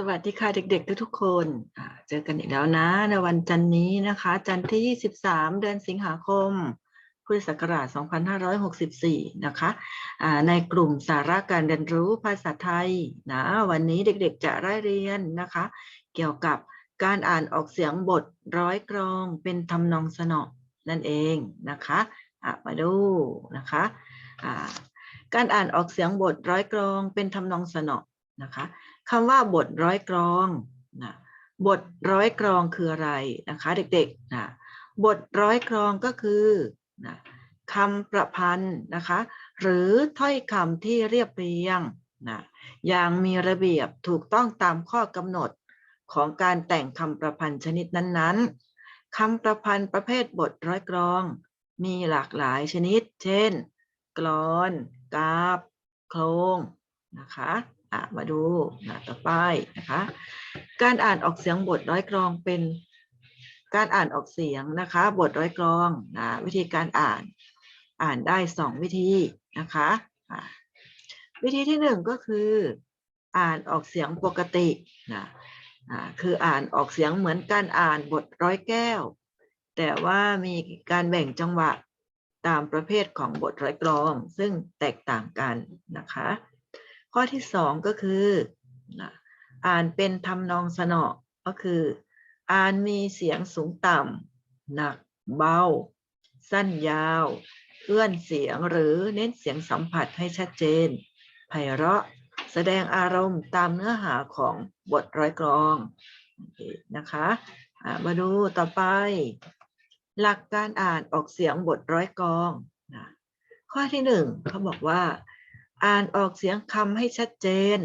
สวัสดีค่ะเด็กๆ ทุกๆคนเจอกันอีกแล้วนะ ในวันจันนี้นะคะ จันทร์ที่ 23 เดือนสิงหาคม พุทธศักราช 2564 นะคะในกลุ่มสาระการเรียนรู้ภาษาไทยนะวันนี้เด็กๆจะได้เรียนนะคะ เกี่ยวกับการอ่านออกเสียงบทร้อยกรองเป็นทำนองสนอนั่นเองนะคะะมาดูนะคะการอ่านออกเสียงบทร้อยกรองเป็นทำนองสนอนะคะ คำว่าบทร้อยกรองนะบทร้อยกรองคืออะไรนะคะเด็กๆนะบทร้อยกรองก็คือนะคำประพันธ์นะคะ หรือถ้อยคำที่เรียบเรียงนะอย่างมีระเบียบถูกต้องตามข้อกำหนดของการแต่งคำประพันธ์ชนิดนั้นๆคำประพันธ์ประเภทบทร้อยกรอง มีหลากหลายชนิด เช่น กลอน กราบโครงนะคะ อะมาดูนะต่อไปนะคะ การอ่านออกเสียงบทร้อยกรองเป็นการอ่านออกเสียงนะคะ บทร้อยกรองนะวิธีการอ่านอ่านได้สองวิธีนะคะะวิธีที่หนึ่งก็คือ อ่านออกเสียงปกตินะคืออ่านออกเสียงเหมือนการอ่านบทร้อยแก้ว แต่ว่ามีการแบ่งจังหวะตามประเภทของบทร้อยกรอง ซึ่งแตกต่างกันนะคะ ข้อที่สองก็คือ อ่านเป็นทำนองสนอก็คือ อ่านมีเสียงสูงต่ำหนักเบา สั้นยาว เอื้อนเสียงหรือเน้นเสียงสัมผัสให้ชัดเจนไพเราะแสดงอารมณ์ตามเนื้อหาของบทร้อยกรองนะคะมาดูต่อไป หลักการอ่านออกเสียงบทร้อยกรองนะข้อที่หนึ่งเขาบอกว่า อ่านออกเสียงคำให้ชัดเจน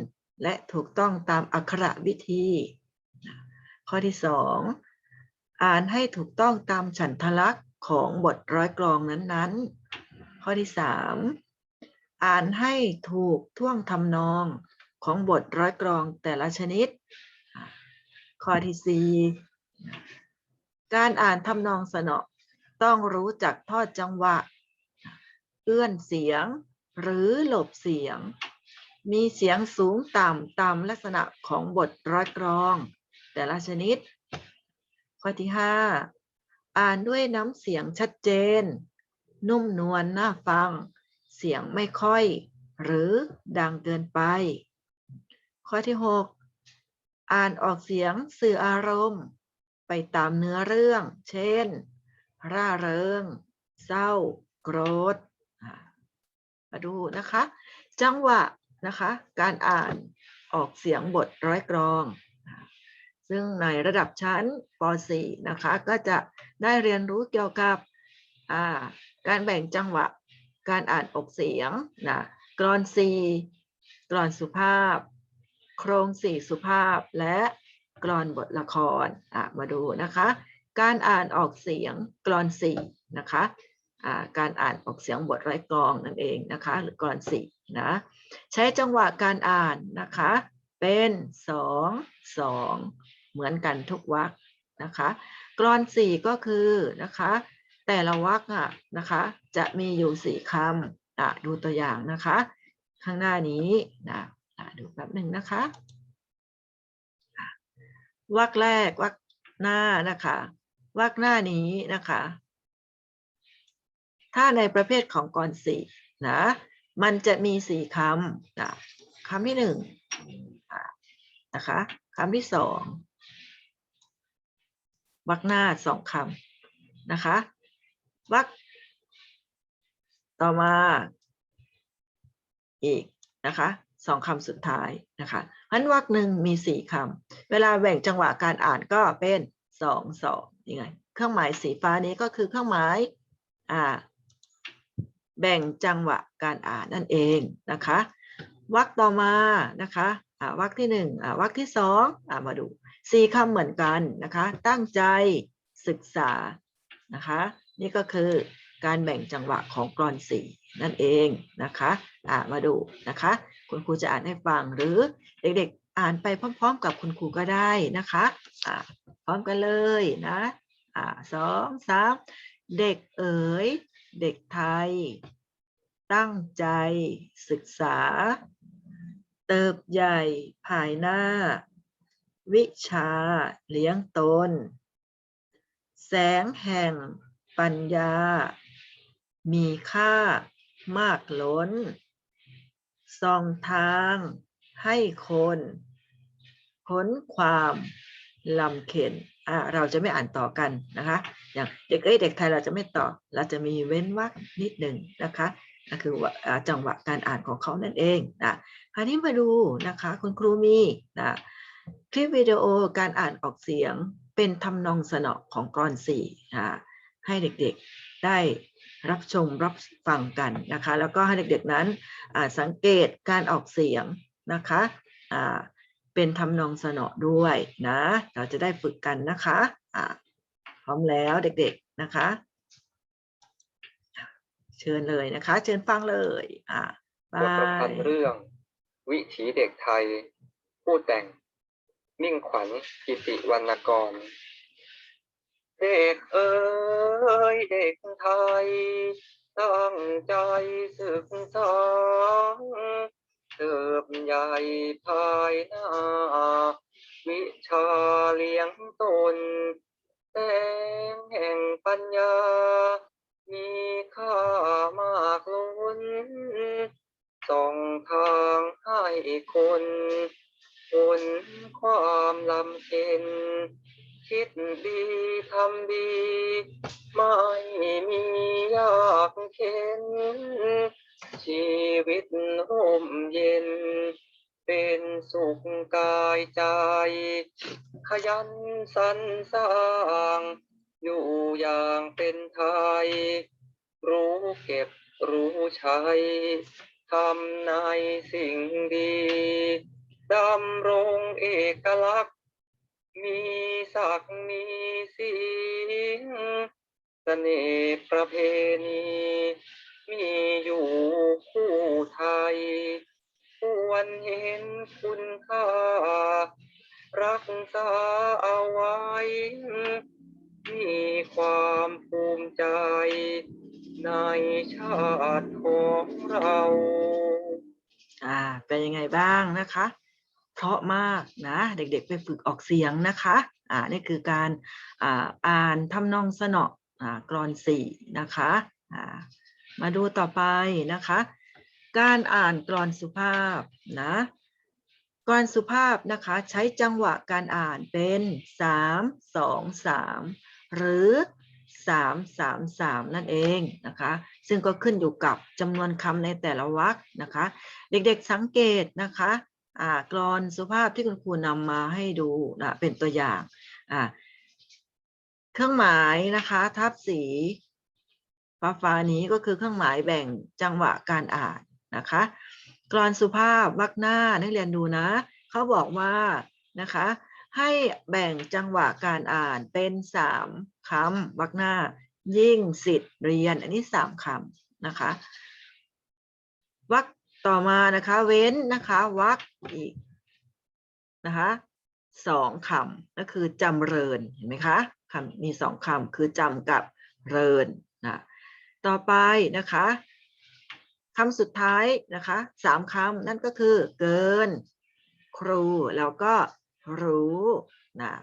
และถูกต้องตามอักขระวิธี ข้อที่สองอ่านให้ถูกต้องตามฉันทลักษณ์ของบทร้อยกรองนั้นๆ ข้อที่สามอ่านให้ถูกท่วงทำนองของบทร้อยกรองแต่ละชนิด ข้อที่สี่การอ่านทำนองสนอต้องรู้จักทอดจังหวะ เอื้อนเสียง หรือหลบเสียง มีเสียงสูงต่ำตามลักษณะของบทร้อยกรอง แต่ละชนิด ข้อที่ 5 อ่านด้วยน้ำเสียงชัดเจน นุ่มนวลน่าฟัง เสียงไม่ค่อย หรือดังเกินไป ข้อที่ 6 อ่านออกเสียงสื่ออารมณ์ ไปตามเนื้อเรื่อง เช่น ร่าเริง เศร้า โกรธ มาดูนะคะ จังหวะนะคะ การอ่านออกเสียงบทร้อยกรอง ซึ่งในระดับชั้นป .4 นะคะ ก็จะได้เรียนรู้เกี่ยวกับาการแบ่งจังหวะ การอ่านออกเสียงนะกรอนสี่กรอนสุภาพ โครงสี่สุภาพและกรอนบทละครมาดูนะคะ การอ่านออกเสียงกรอนสี่นะคะ การอ่านออกเสียงบทไร้กรองนั่นเองนะคะหรือกรอนสี่นะใช้จังหวะการอ่านนะคะเป็นสองสองเหมือนกันทุกวรรคนะคะกรอนสี่ก็คือนะคะแต่ละวรรคอะนะคะจะมีอยู่สี่คำอะดูตัวอย่างนะคะ ข้างหน้านี้นะะดูแป๊บหนึ่งนะคะอะวรรคแรกวรรคหน้านะคะวรรคหน้านี้นะคะ ถ้าในประเภทของกรสี่นะ มันจะมีสี่คำนะคำที่หนึ่งนะคะคำที่สองวรรคหน้าสองคำนะคะวรรคต่อมาอีกนะคะสองคำสุดท้ายนะคะพันวรรคหนึ่งมีสี่คำเวลาแบ่งจังหวะการอ่านก็เป็นสองสองยังไง เครื่องหมายสีฟ้านี้ก็คือเครื่องหมายอ่า แบ่งจังหวะการอ่านนั่นเองนะคะวรรคต่อมานะคะวรรคที่หนึ่งวรรคที่สองอมาดูสี่คำเหมือนกันนะคะตั้งใจศึกษานะคะนี่ก็คือการแบ่งจังหวะของกรอนสี่นั่นเองนะคะอ่ามาดูนะคะ คุณครูจะอ่านให้ฟังหรือเด็กๆอ่านไปพร้อม ๆ กับคุณครูก็ได้นะคะอ่าพร้อมกันเลยนะอ่าสองสามเด็กเอ๋ย เด็กไทย ตั้งใจศึกษา เติบใหญ่ภายหน้า วิชาเลี้ยงตน แสงแห่งปัญญา มีค่ามากล้นส่องทางให้คน พ้นความลำเข็น เราจะไม่อ่านต่อกันนะคะอย่างเด็กเอ้ยเด็กไทยเราจะไม่ต่อ เราจะมีเว้นวรรคนิดหนึ่งนะคะนั่นคืออจังหวะการอ่านของเขานั่นเองนะคราวนี้มาดูนะคะคุณครูมีนะคลิปวิดีโอการอ่านออกเสียงเป็นทำนองสนอของกรอนสี่อ่าให้เด็กๆได้รับชมรับฟังกันนะคะ แล้วก็ให้เด็กๆนั้นสังเกตการออกเสียงนะคะอ่า เป็นทำนองสนอด้วยนะ เราจะได้ฝึกกันนะคะอ่าพร้อมแล้วเด็กๆนะคะ เชิญเลยนะคะ เชิญฟังเลยอ่าบทประพันธ์เรื่อง วิถีเด็กไทย ผู้แต่ง มิ่งขวัญกิติวรรณกร เด็กเอ๋ยเด็กไทย ตั้งใจศึกษา เติบใหญ่ภายหน้า วิชาเลี้ยงตนแสงแห่งปัญญา มีค่ามากล้นส่องทางให้คนคนความลำเค็นคิดดีทำดี ไม่มียากเข็นชีวิตร่ เย็น เป็นสุขกายใจ ขยันสรรสร้าง อยู่อย่างเป็นไทย รู้เก็บรู้ใช้ทำในสิ่งดีดำรงเอกลักษณ์ มีศักดิ์มีสีเสน่ห์ประเพณี มีอยู่คู่ไทย ควรเห็นคุณค่า รักษาเอาไว้ มีความภูมิใจ ในชาติของเราอ่าเป็นยังไงบ้างนะคะ เพราะมากนะ เด็กๆ ไปฝึกออกเสียงนะคะ อ่านี่คือการอ่าอ่านทำนองสนออ่ากรอนสี่นะคะอ่า มาดูต่อไปนะคะ การอ่านกรอนสุภาพนะกรอนสุภาพนะคะใช้จังหวะการอ่านเป็นสามสองสามหรือสามสามสามนั่นเองนะคะ ซึ่งก็ขึ้นอยู่กับจำนวนคำในแต่ละวรรคนะคะ เด็กๆสังเกตนะคะกรอนสุภาพที่คุณครูนำมาให้ดูนะเป็นตัวอย่าง เครื่องหมายนะคะ ทับสี ฟ้าฟ้านี้ก็คือเครื่องหมายแบ่งจังหวะการอ่านนะคะกรอนสุภาพวรรคหน้านักเรียนดูนะ เขาบอกว่านะคะ ให้แบ่งจังหวะการอ่านเป็นสามคำวรรคหน้า ยิ่งสิทธิ์เรียน อันนี้สามคำนะคะวรรคต่อมานะคะเว้นนะคะวรรคอีกนะคะสองคำก็คือจำเริญเห็นไหมคะคำมีสองคำคือจำกับเริญนะ ต่อไปนะคะคำสุดท้ายนะคะสามคำนั่นก็คือเกิน ครูแล้วก็รู้นะ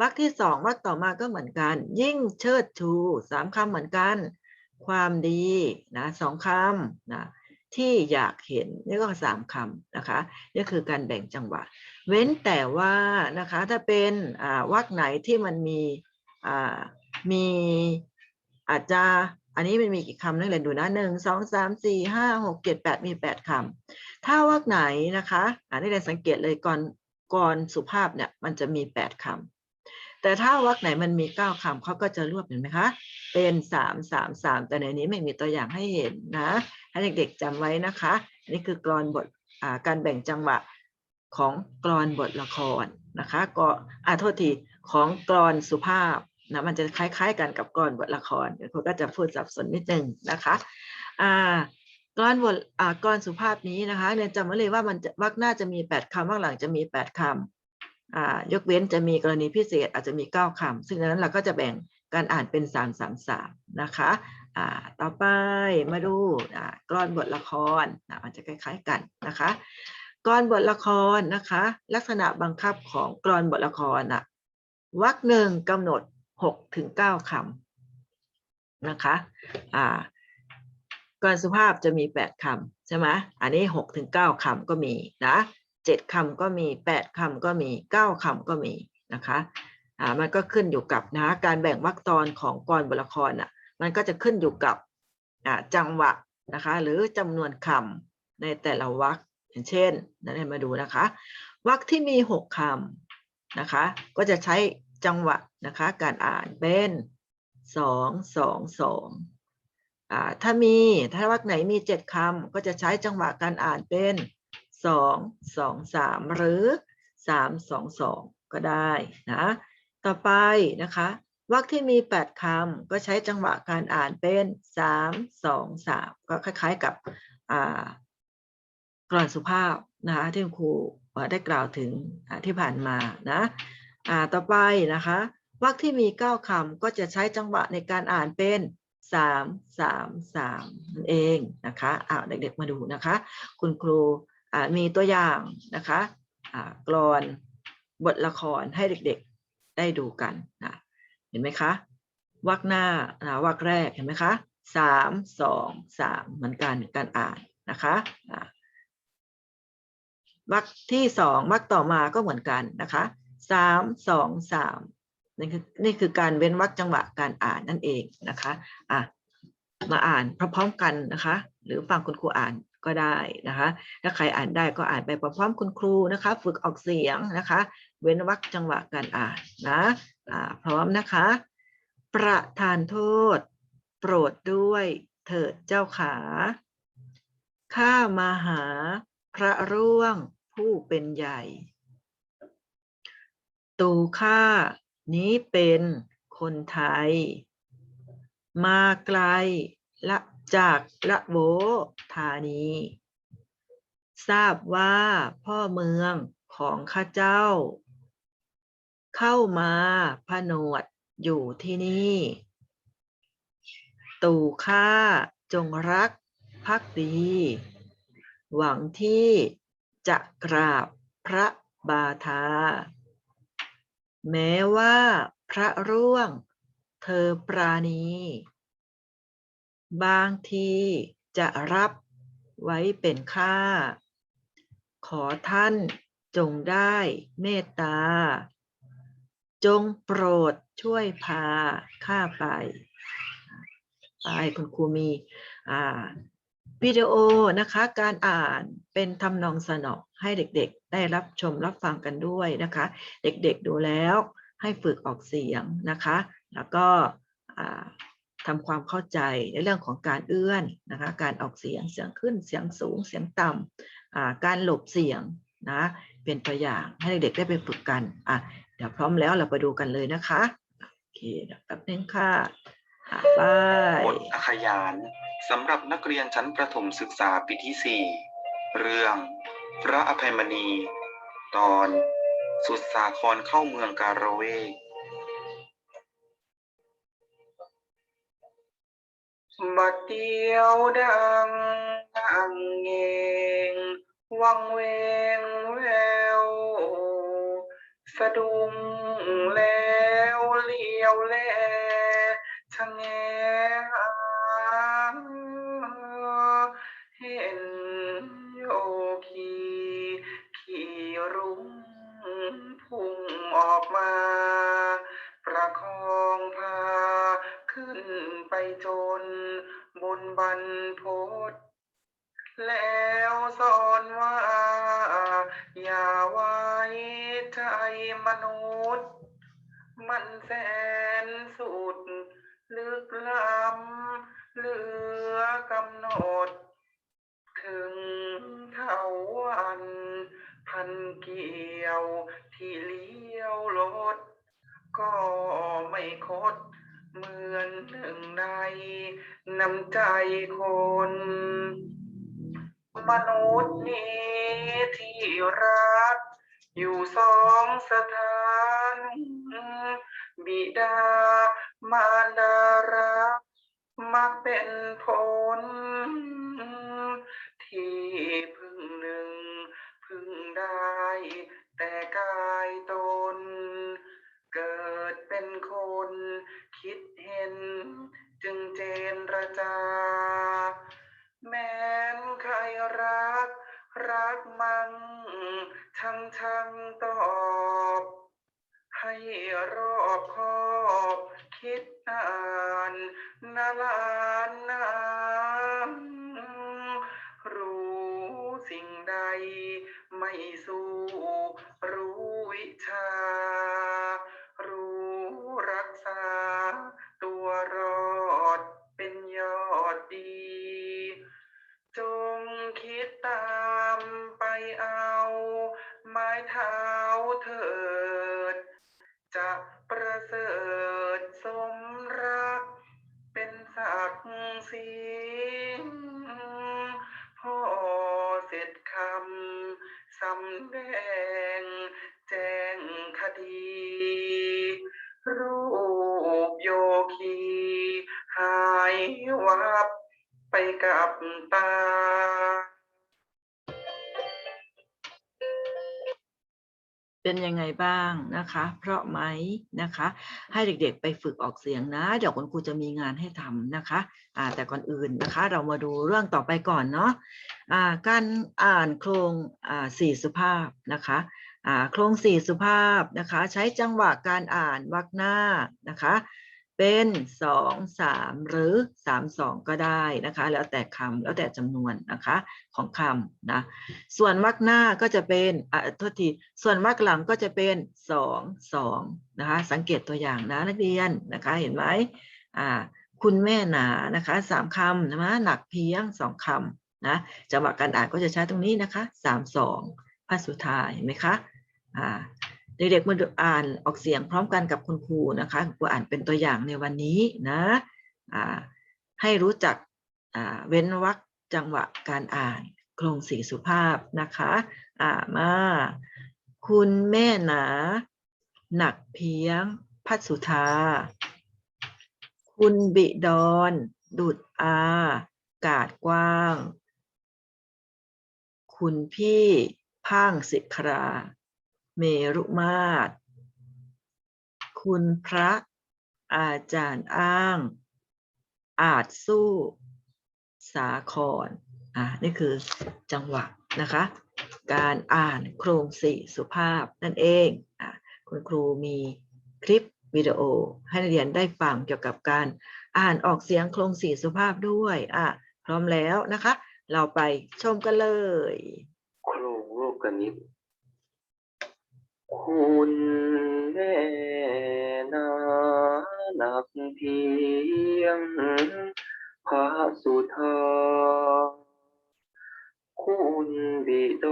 วรรคที่สองวรรคต่อมาก็เหมือนกัน ยิ่งเชิดชูสามคำเหมือนกัน ความดีนะสองคำนะที่อยากเห็นนี่ก็สามคำนะคะนี่คือการแบ่งจังหวะ เว้นแต่ว่านะคะถ้าเป็นวรรคไหนที่มันมีมีอาจจะ อันนี้มันมีกี่คำนักเรียนดูนะหนึ่งสองสามสี่ห้าหกเจ็ดแปดมีแปดคำถ้าวรรคไหนนะคะอ่านักเรียนสังเกตเลยก่อนก่อนสุภาพเนี่ยมันจะมีแปดคำแต่ถ้าวรรคไหนมันมีเก้าคำเขาก็จะรวบเห็นไหมคะเป็นสามสามสามแต่ในนี้ไม่มีตัวอย่างให้เห็นนะให้เด็กๆจำไว้นะคะ นี่คือกรอนบทาการแบ่งจังหวะของกรอนบทละครนะคะก็อ่าโทษทีของกรอนสุภาพ นะมันจะคล้าย ๆ กันกับกรอนบทละครเดี๋ยวครูก็จะพูดสับสนนิดนึงนะคะอ่ากรอนบทอ่ากรอนสุภาพนี้นะคะเนี่ยจำไว้เลยว่ามันจะวรรคหน้าจะมีแปดคำวรรคหลังจะมีแปดคำอ่ายกเว้นจะมีกรณีพิเศษอาจจะมีเก้าคำซึ่งดังนั้นเราก็จะแบ่งการอ่านเป็นสามสามสามนะคะอ่าต่อไปมาดูอ่ากรอนบทละครอะมันจะคล้าย ๆ กันนะคะกรอนบทละครนะคะ ลักษณะบังคับของกรอนบทละครน่ะวรรคหนึ่งกำหนด หกถึงเก้าคำนะคะอ่ากรสุภาพจะมีแปดคำใช่ไหมอันนี้หกถึงเก้าคำก็มีนะเจ็ดคำก็มีแปดคำก็มีเก้าคำก็มีนะคะอ่ามันก็ขึ้นอยู่กับนะการแบ่งวรรคตอนของกรบทละครน่ะมันก็จะขึ้นอยู่กับอ่าจังหวะนะคะหรือจำนวนคำในแต่ละวรรคอย่างเช่นนั่นให้มาดูนะคะวรรคที่มีหกคำนะคะ ก็จะใช้ จังหวะนะคะ การอ่านเป็นสองสองสองถ้ามีถ้าวรรคไหนมีเจ็ดคำก็จะใช้จังหวะการอ่านเป็นสองสองสามหรือสามสองสองก็ได้นะต่อไปนะคะวรรคที่มีแปดคำก็ใช้จังหวะการอ่านเป็นสามสองสามก็คล้ายๆกับกรอนสุภาพนะคะที่ครูได้กล่าวถึงที่ผ่านมานะ อ่าต่อไปนะคะวรรคที่มีเก้าคำก็จะใช้จังหวะในการอ่านเป็นสามสามสามนั่นเองนะคะอ้าวเด็กๆมาดูนะคะ คุณครูอ่ามีตัวอย่างนะคะอ่ากรอนบทละครให้เด็กๆได้ดูกันนะเห็นไหมคะวรรคหน้านะวรรคแรกเห็นไหมคะสามสองสามเหมือนกันการอ่านนะคะวรรคที่สองวรรคต่อมาก็เหมือนกันนะคะ สามสองสามนี่คือนี่คือการเว้นวรรคจังหวะการอ่านนั่นเองนะคะอะมาอ่านพร้อมๆกันนะคะ หรือฟังคุณครูอ่านก็ได้นะคะ ถ้าใครอ่านได้ก็อ่านไปพร้อมๆคุณครูนะคะ ฝึกออกเสียงนะคะ เว้นวรรคจังหวะการอ่านนะอ่าพร้อมนะคะ ประทานโทษ โปรดด้วยเถิดเจ้าขาข้ามาหาพระร่วงผู้เป็นใหญ่ ตูข้านี้เป็นคนไทย มาไกลละจากละโวธานี ทราบว่าพ่อเมืองของข้าเจ้า เข้ามาผนวดอยู่ที่นี่ ตู่ข้าจงรักภักดี หวังที่จะกราบพระบาทา แม้ว่าพระร่วง เธอปราณี บางทีจะรับไว้เป็นค่า ขอท่านจงได้เมตตา จงโปรดช่วยพาข้าไป ไปคุณครูมีอ่าวิดีโอนะคะ การอ่านเป็นทำนองสนอง ให้เด็กๆ ได้รับชมรับฟังกันด้วยนะคะ เด็กๆดูแล้วให้ฝึกออกเสียงนะคะ แล้วก็ทำความเข้าใจในเรื่องของการเอื้อนนะคะ การออกเสียงเสียงขึ้นเสียงสูงเสียงต่ำการหลบเสียงนะเป็นตัวอย่างให้เด็กๆได้ไปฝึกกันอะเดี๋ยวพร้อมแล้วเราไปดูกันเลยนะคะโอเคเดี๋ยวแป๊บนึงค่ะไปบทอขยานสำหรับนักเรียนชั้นประถมศึกษาปีที่ 4 เรื่อง พระอภัยมณี ตอนสุดสาครเข้าเมืองการเวบัดเดียวดังดังเงง วังเวงแวว สะดุ้งแล้วเลี้ยวแลชะแง พุ่งออกมา ประคองพา ขึ้นไปจน บนบรรพตแล้วสอนว่า อย่าไว้ใจมนุษย์ มันแสนสุด ลึกล้ำเหลือกำหนด ถึงเท่าวัน พันเกี่ยว ที่เลี้ยวรถก็ไม่คด เหมือนหนึ่งในน้ำใจคน มนุษย์นี้ที่รัก อยู่สองสถาน บิดามารดารักมักเป็นผล ไนะคะ เพราะไหมนะคะ ให้เด็กๆไปฝึกออกเสียงนะ เดี๋ยวคุณครูจะมีงานให้ทำนะคะอ่าแต่ก่อนอื่นนะคะ เรามาดูเรื่องต่อไปก่อนเนาะอ่าการอ่านโครงอ่าสี่สุภาพนะคะอ่าโครงสี่สุภาพนะคะ ใช้จังหวะการอ่านวรรคหน้านะคะ เป็นสองสามหรือสามสองก็ได้นะคะ แล้วแต่คำแล้วแต่จำนวนนะคะของคำนะส่วนวรรคหน้าก็จะเป็นอะโทษทีส่วนวรรคหลังก็จะเป็นสองสองนะคะสังเกตตัวอย่างนะนักเรียนนะคะเห็นไหมอ่าคุณแม่หนานะคะสามคำนะหนักเพียงสองคำนะจังหวะการอ่านก็จะใช้ตรงนี้นะคะสามสองภาษสุดท้ายเห็นไหมคะอ่า เด็กๆมาดูอ่านออกเสียงพร้อมกันกับคุณครูนะคะคุณครูอ่านเป็นตัวอย่างในวันนี้นะให้รู้จักเว้นวรรคจังหวะการอ่านโครงสีสุภาพนะคะอ่ามา คุณแม่หนา หนักเพียง พัสุธา คุณบิดอนดุดอา กาดกว้าง คุณพี่ พ่างสิครา เมรุมาตร คุณพระอาจารย์อ้าง อาจสู้สาครอ่านี่คือจังหวะนะคะ การอ่านโครงสี่สุภาพนั่นเองอะคุณครูมีคลิปวิดีโอให้นักเรียนได้ฟังเกี่ยวกับการอ่านออกเสียงโครงสี่สุภาพด้วยอะพร้อมแล้วนะคะ เราไปชมกันเลย โครงโลกนิต คุณแม่นาหนักเพียงพระสุธาคุณบิด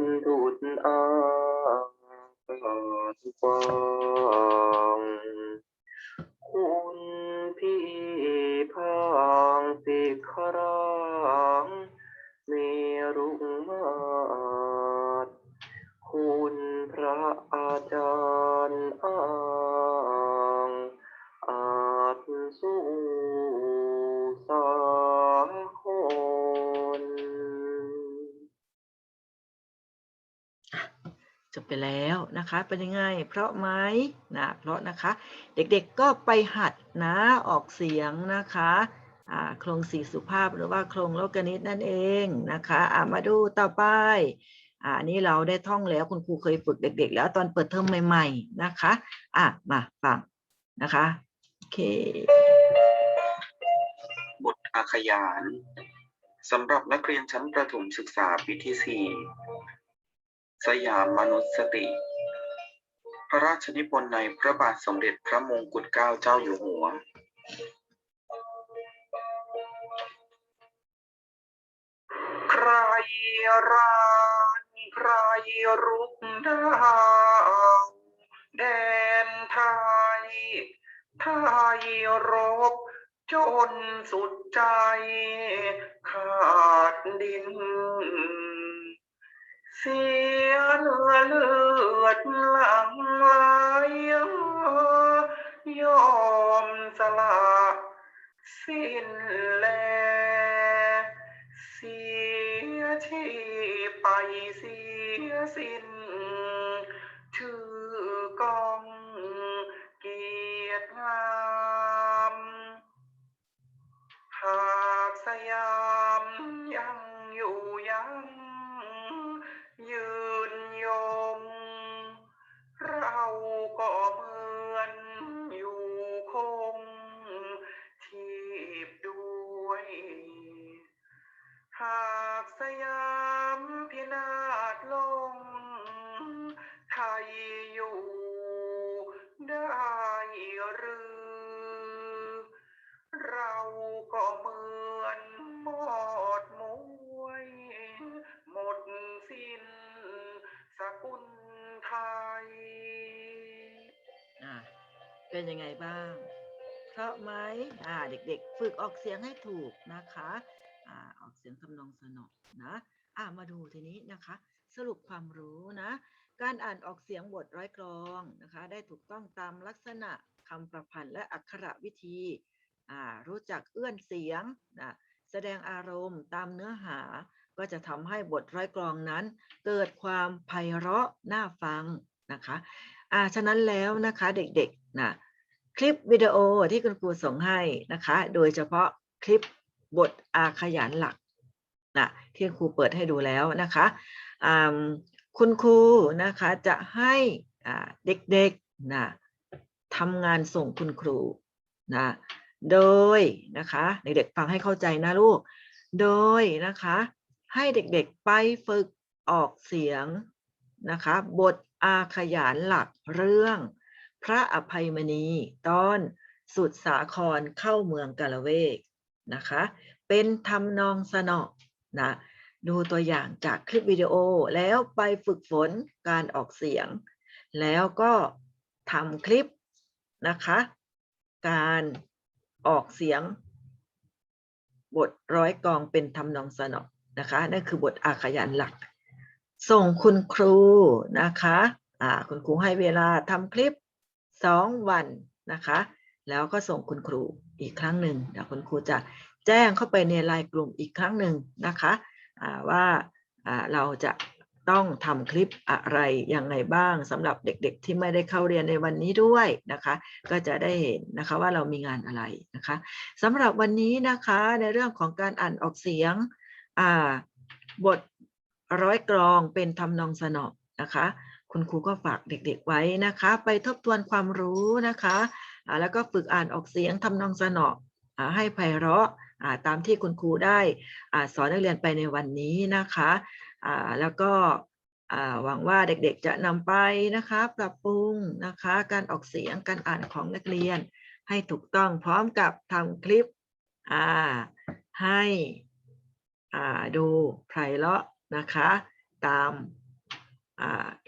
นดุดอากาศกว้างคุณพี่พางสิครางเมรุมาตคุณ ระอาจารย์อ้างอาจสู้สาคนจบไปแล้วนะคะ เป็นยังไง เพราะไหมนะเพราะนะคะ เด็กๆก็ไปหัดนะออกเสียงนะคะโครงสีสุภาพหรือว่าโครงโลกนิตนั่นเองนะคะ มาดูต่อไป อันนี้เราได้ท่องแล้วคุณครูเคยฝึกเด็ก ๆ แล้วตอนเปิดเทอมใหม่ๆนะคะอะมาฟังนะคะโอเคบทอาขยานสำหรับนักเรียนชั้นประถมศึกษาปีที่ 4 สยามมนุษยสติ พระราชนิพนธ์ในพระบาทสมเด็จพระมงกุฎเกล้าเจ้าอยู่หัว ใครรา ใครรุกดาวแดนไทยไทยรบจนสุดใจขาดดิน เสียเลือเลือดหลังไหลยอมสละสิ้นแล เสียที่ไปสี ยสิ้นชื่อกองเกียรติงามหากสยามยังอยู่ยังยืนยงเราก็เหมือนอยู่คงทีบด้วย หากสยาม ยอะเป็นยังไงบ้าง เพราะไหมอ่าเด็กๆ ฝึกออกเสียงให้ถูกนะคะอ่าออกเสียงทำนองสนอนะอ่ามาดูทีนี้นะคะ สรุปความรู้นะ การอ่านออกเสียงบทร้อยกลองนะคะ ได้ถูกต้องตามลักษณะคำประพันธ์และอักขระวิธีอ่ารู้จักเอื้อนเสียงนะแสดงอารมณ์ตามเนื้อหา ก็จะทำให้บทร้อยกลองนั้น เกิดความไพเราะน่าฟังนะคะอ่าฉะนั้นแล้วนะคะเด็กๆนะคลิปวิดีโอที่คุณครูส่งให้นะคะ โดยเฉพาะคลิปบทอาขยานหลักนะที่ครูเปิดให้ดูแล้วนะคะอ่าคุณครูนะคะจะให้อ่าเด็กๆนะทำงานส่งคุณครูนะโดยนะคะเด็กๆฟังให้เข้าใจนะลูก โดยนะคะ ให้เด็กๆไปฝึกออกเสียงนะคะ บทอาขยานหลักเรื่อง พระอภัยมณีตอนสุดสาครเข้าเมืองกาละเวกนะคะ เป็นทำนองสนอนะดูตัวอย่างจากคลิปวิดีโอแล้วไปฝึกฝนการออกเสียง แล้วก็ทำคลิปนะคะ การออกเสียง บทร้อยกองเป็นทำนองสนอ นะคะนั่นคือบทอาขยันหลัก ส่งคุณครูนะคะอ่าคุณครูให้เวลาทำคลิปสองวันนะคะ แล้วก็ส่งคุณครูอีกครั้งหนึ่งเดี๋ยวคุณครูจะแจ้งเข้าไปในไลน์กลุ่มอีกครั้งหนึ่งนะคะอ่าว่าอ่าเราจะต้องทำคลิปอะไรยังไงบ้างสำหรับเด็กๆ ที่ไม่ได้เข้าเรียนในวันนี้ด้วยนะคะ ก็จะได้เห็นนะคะว่าเรามีงานอะไรนะคะสำหรับวันนี้นะคะในเรื่องของการอ่านออกเสียง อ่า บทร้อยกรองเป็นทำนองสนอนะคะ คุณครูก็ฝากเด็กๆไว้นะคะ ไปทบทวนความรู้นะคะแล้วก็ฝึกอ่านออกเสียงทำนองสนอให้ไพเราะตามที่คุณครูได้สอนนักเรียนไปในวันนี้นะคะแล้วก็หวังว่าเด็กๆจะนำไปนะคะ ปรับปรุงนะคะ การออกเสียงการอ่านของนักเรียน ให้ถูกต้องพร้อมกับทำคลิปให้ ดูไพเราะนะคะ ตาม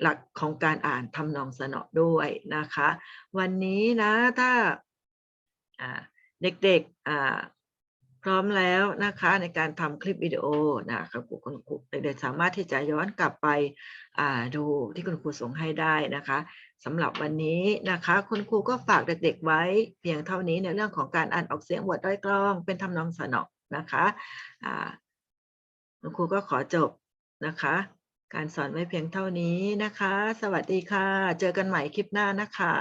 หลักของการอ่านทำนองสนอด้วยนะคะ วันนี้นะถ้าเด็กๆพร้อมแล้วนะคะในการทำคลิปวิดีโอนะครับคุณครูเด็กๆสามารถที่จะย้อนกลับไปดูที่คุณครูส่งให้ได้นะคะสำหรับวันนี้นะคะ คุณครูก็ฝากเด็กๆไว้เพียงเท่านี้ในเรื่องของการอ่านออกเสียงบทด้อยกล้องเป็นทำนองสนอนะคะ คุณครูก็ขอจบนะคะ การสอนไว้เพียงเท่านี้นะคะ สวัสดีค่ะ เจอกันใหม่คลิปหน้านะคะ